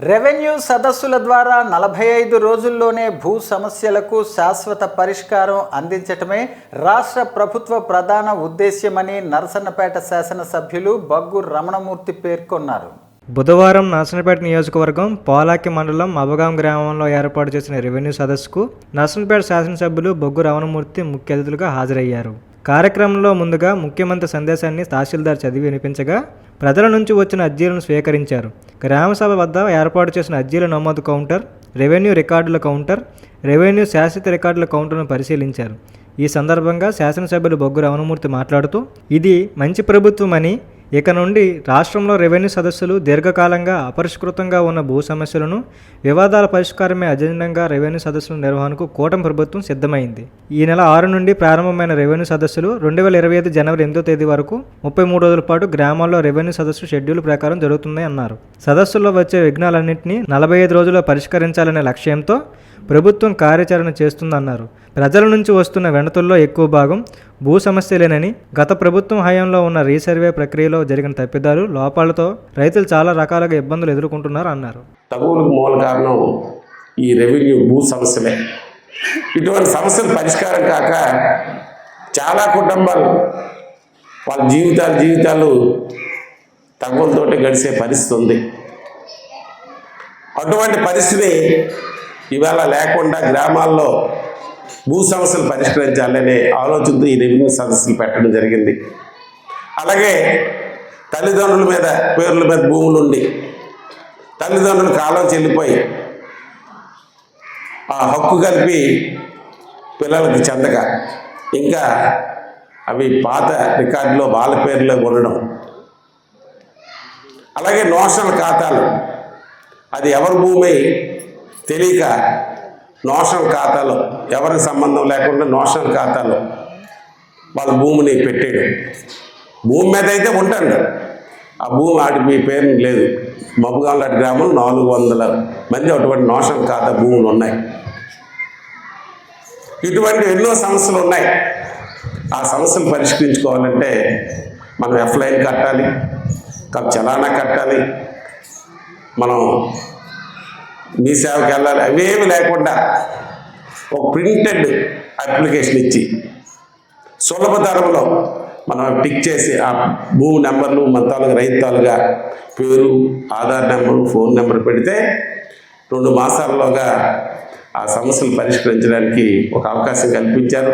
Revenue సదస్సుల ద్వారా నలభై ఐదు రోజుల్లోనే భూ సమస్యలకు శాశ్వత పరిష్కారం అందించటమే రాష్ట్ర ప్రభుత్వ ప్రధాన ఉద్దేశ్యమని నరసన్నపేట శాసనసభ్యులు బగ్గు రమణమూర్తి పేర్కొన్నారు. బుధవారం నర్సనపేట నియోజకవర్గం పోలాకి మండలం అబగాం గ్రామంలో ఏర్పాటు చేసిన రెవెన్యూ సదస్సుకు నర్సనపేట శాసనసభ్యులు బొగ్గు రమణమూర్తి ముఖ్య అతిథులుగా హాజరయ్యారు. కార్యక్రమంలో ముందుగా ముఖ్యమంత్రి సందేశాన్ని తహసీల్దార్ చదివి వినిపించగా ప్రజల నుంచి వచ్చిన అర్జీలను స్వీకరించారు. గ్రామసభ వద్ద ఏర్పాటు చేసిన అర్జీల నమోదు కౌంటర్ రెవెన్యూ రికార్డుల కౌంటర్ రెవెన్యూ శాశ్వత రికార్డుల కౌంటర్ను పరిశీలించారు. ఈ సందర్భంగా శాసనసభ్యులు బొగ్గు రమణమూర్తి మాట్లాడుతూ ఇది మంచి ప్రభుత్వమని ఇక నుండి రాష్ట్రంలో రెవెన్యూ సదస్సులు దీర్ఘకాలంగా అపరిష్కృతంగా ఉన్న భూ సమస్యలను వివాదాల పరిష్కారమే అజెండంగా రెవెన్యూ సదస్సుల నిర్వహణకు కూటమి ప్రభుత్వం సిద్ధమైంది. ఈ నెల ఆరు నుండి ప్రారంభమైన రెవెన్యూ సదస్సులు రెండు వేల ఇరవై ఐదు జనవరి ఎనిమిదో తేదీ వరకు ముప్పై మూడు రోజుల పాటు గ్రామాల్లో రెవెన్యూ సదస్సు షెడ్యూల్ ప్రకారం జరుగుతుంది అన్నారు. సదస్సుల్లో వచ్చే విఘ్నాలన్నింటినీ నలభై ఐదు రోజుల్లో పరిష్కరించాలనే లక్ష్యంతో ప్రభుత్వం కార్యాచరణ చేస్తుందన్నారు. ప్రజల నుంచి వస్తున్న వెనతుల్లో ఎక్కువ భాగం భూ సమస్యలేనని గత ప్రభుత్వం హయాంలో ఉన్న రీసర్వే ప్రక్రియలో జరిగిన తప్పిదాలు లోపాలతో రైతులు చాలా రకాలుగా ఇబ్బందులు ఎదుర్కొంటున్నారు అన్నారు. తగువులకు మూల కారణం ఈ రెవెన్యూ భూ సమస్యలే. ఇటువంటి సమస్యలు పరిష్కారం కాక చాలా కుటుంబాలు వాళ్ళ జీవితాలు జీవితాలు తగువులతోటి గడిచే పరిస్థితి ఉంది. అటువంటి పరిస్థితి ఇవాళ లేకుండా గ్రామాల్లో భూ సమస్యలు పరిష్కరించాలనే ఆలోచనతో ఈ రెవెన్యూ సదస్సులు పెట్టడం జరిగింది. అలాగే తల్లిదండ్రుల మీద పేర్ల మీద భూములు ఉండి తల్లిదండ్రులు కాలం చెల్లిపోయి ఆ హక్కు కలిపి పిల్లలకి చెందక ఇంకా అవి పాత రికార్డులో వాళ్ళ పేర్లో ఉండడం. అలాగే నోషనల్ ఖాతాలు. అది ఎవరి భూమి తెలియక నోషనల్ ఖాతాలో ఎవరికి సంబంధం లేకుండా నోషనల్ ఖాతాలో వాళ్ళ భూమిని పెట్టాడు భూమి మీద అయితే ఉంటాడు. ఆ భూమి ఆడి మీ పేరు లేదు. మబ్బుగాంలాంటి గ్రామంలో నాలుగు వందల మంది అటువంటి నోషన్ ఖాతా భూములు ఉన్నాయి. ఇటువంటి ఎన్నో సమస్యలు ఉన్నాయి. ఆ సమస్యలు పరిష్కరించుకోవాలంటే మనం ఎఫ్లైన్ కట్టాలి చలానా కట్టాలి మనం మీ సేవకి వెళ్ళాలి. అవేమి లేకుండా ఒక ప్రింటెడ్ అప్లికేషన్ ఇచ్చి సులభ ధరలో మనం పిక్ చేసి ఆ భూమి నెంబర్లు మన రైతాలుగా రైతు పేరు ఆధార్ నెంబరు ఫోన్ నెంబర్ పెడితే రెండు మాసాల్లోగా ఆ సమస్యలు పరిష్కరించడానికి ఒక అవకాశం కల్పించారు.